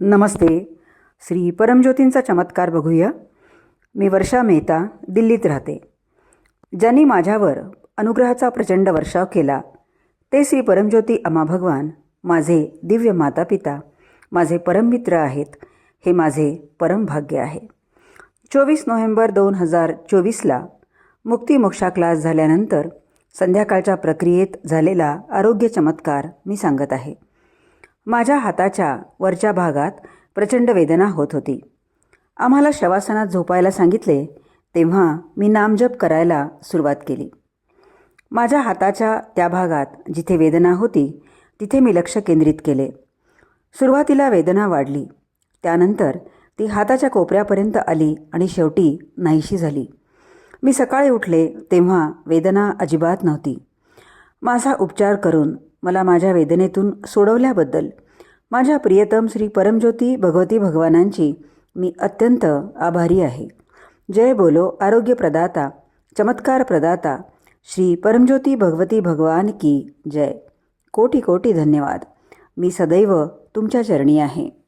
नमस्ते. श्री परमज्योतींचा चमत्कार बघूया. मी वर्षा मेहता दिल्लीत राहते. ज्यांनी माझ्यावर अनुग्रहाचा प्रचंड वर्षाव केला ते श्री परमज्योती अमा भगवान माझे दिव्य माता पिता माझे परममित्र आहेत हे माझे परम भाग्य आहे. चोवीस नोव्हेंबर दोन हजार चोवीसला मुक्तिमोक्षा क्लास झाल्यानंतर संध्याकाळच्या प्रक्रियेत झालेला आरोग्य चमत्कार मी सांगत आहे. माझ्या हाताच्या वरच्या भागात प्रचंड वेदना होत होती. आम्हाला शवासनात झोपायला सांगितले तेव्हा मी नामजप करायला सुरुवात केली. माझ्या हाताच्या त्या भागात जिथे वेदना होती तिथे मी लक्ष केंद्रित केले. सुरुवातीला वेदना वाढली. त्यानंतर ती हाताच्या कोपऱ्यापर्यंत आली आणि शेवटी नाहीशी झाली. मी सकाळी उठले तेव्हा वेदना अजिबात नव्हती. माझा उपचार करून मला माझ्या वेदनेतून सोडवल्याबद्दल. माझ्या प्रियतम श्री परमज्योती भगवती भगवानांची मी अत्यंत आभारी आहे. जय बोलो आरोग्य प्रदाता चमत्कार प्रदाता श्री परमज्योती भगवती भगवान की जय. कोटी कोटी धन्यवाद. मी सदैव तुमच्या चरणी आहे.